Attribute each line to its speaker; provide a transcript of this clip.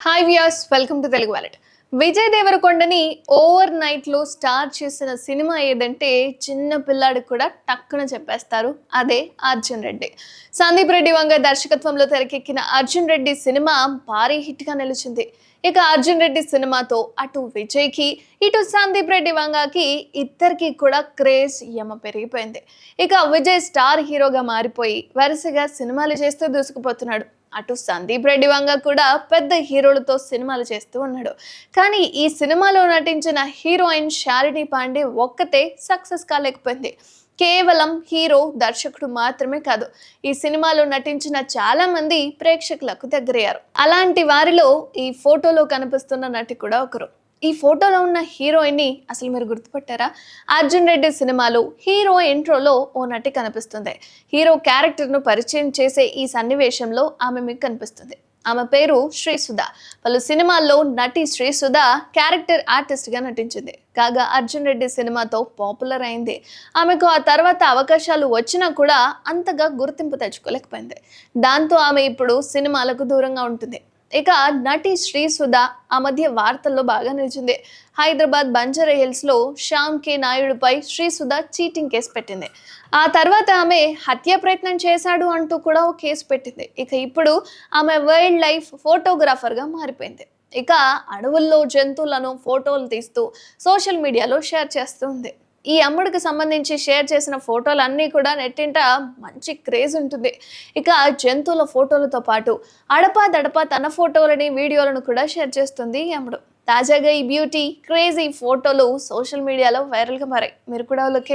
Speaker 1: Hi viewers welcome to Telugu wallet Vijay దేవరకొండని over నైట్లో star చేసిన cinema ఏదంటే చిన్న పిల్లాడికి కూడా టక్కున చెప్పేస్తారు. అదే అర్జున్ రెడ్డి. సందీప్ రెడ్డి వంగ దర్శకత్వంలో తెరకెక్కిన అర్జున్ రెడ్డి సినిమా భారీ హిట్గా నిలిచింది. ఇక అర్జున్ రెడ్డి సినిమాతో అటు విజయ్కి ఇటు సందీప్ రెడ్డి వంగాకి ఇద్దరికి కూడా క్రేజ్ యమ పెరిగిపోయింది. ఇక విజయ్ స్టార్ హీరోగా మారిపోయి వరుసగా సినిమాలు చేస్తూ దూసుకుపోతున్నాడు. అటు సందీప్ రెడ్డి వంగ కూడా పెద్ద హీరోలతో సినిమాలు చేస్తూ ఉన్నాడు. కానీ ఈ సినిమాలో నటించిన హీరోయిన్ శాలిని పాండే ఒక్కతే సక్సెస్ కాలేకపోయింది. కేవలం హీరో దర్శకుడు మాత్రమే కాదు ఈ సినిమాలో నటించిన చాలా మంది ప్రేక్షకులకు దగ్గరయ్యారు. అలాంటి వారిలో ఈ ఫోటోలో కనిపిస్తున్న నటి కూడా ఒకరు. ఈ ఫోటోలో ఉన్న హీరోయిన్ని అసలు మీరు గుర్తుపట్టారా? అర్జున్ రెడ్డి సినిమాలో హీరో ఇంట్రోలో ఓ నటి కనిపిస్తుంది. హీరో క్యారెక్టర్ను పరిచయం చేసే ఈ సన్నివేశంలో ఆమె మీకు కనిపిస్తుంది. ఆమె పేరు శ్రీసుధ. పలు సినిమాల్లో నటి శ్రీసుధ క్యారెక్టర్ ఆర్టిస్ట్గా నటించింది. కాగా అర్జున్ రెడ్డి సినిమాతో పాపులర్ అయింది. ఆమెకు ఆ తర్వాత అవకాశాలు వచ్చినా కూడా అంతగా గుర్తింపు తెచ్చుకోలేకపోయింది. దాంతో ఆమె ఇప్పుడు సినిమాలకు దూరంగా ఉంటుంది. ఇక నటి శ్రీసుధ ఆ మధ్య వార్తల్లో బాగా నిలిచింది. హైదరాబాద్ బంజారా హిల్స్లో శ్యామ్ కే నాయుడుపై శ్రీసుధ చీటింగ్ కేసు పెట్టింది. ఆ తర్వాత ఆమె హత్య ప్రయత్నం చేశాడు అంటూ కూడా ఒక కేసు పెట్టింది. ఇక ఇప్పుడు ఆమె వైల్డ్ లైఫ్ ఫోటోగ్రాఫర్గా మారిపోయింది. ఇక అడవుల్లో జంతువులను ఫోటోలు తీస్తూ సోషల్ మీడియాలో షేర్ చేస్తుంది ఈ అమ్ముడికి సంబంధించి షేర్ చేసిన ఫోటోలు అన్నీ కూడా నెట్టింట మంచి క్రేజ్ ఉంటుంది. ఇక జంతువుల ఫోటోలతో పాటు అడపా దడపా తన ఫోటోలని వీడియోలను కూడా షేర్ చేస్తుంది ఈ అమ్ముడు. తాజాగా ఈ బ్యూటీ క్రేజీ ఫోటోలు సోషల్ మీడియాలో వైరల్గా మారాయి. మీరు కూడా లుక్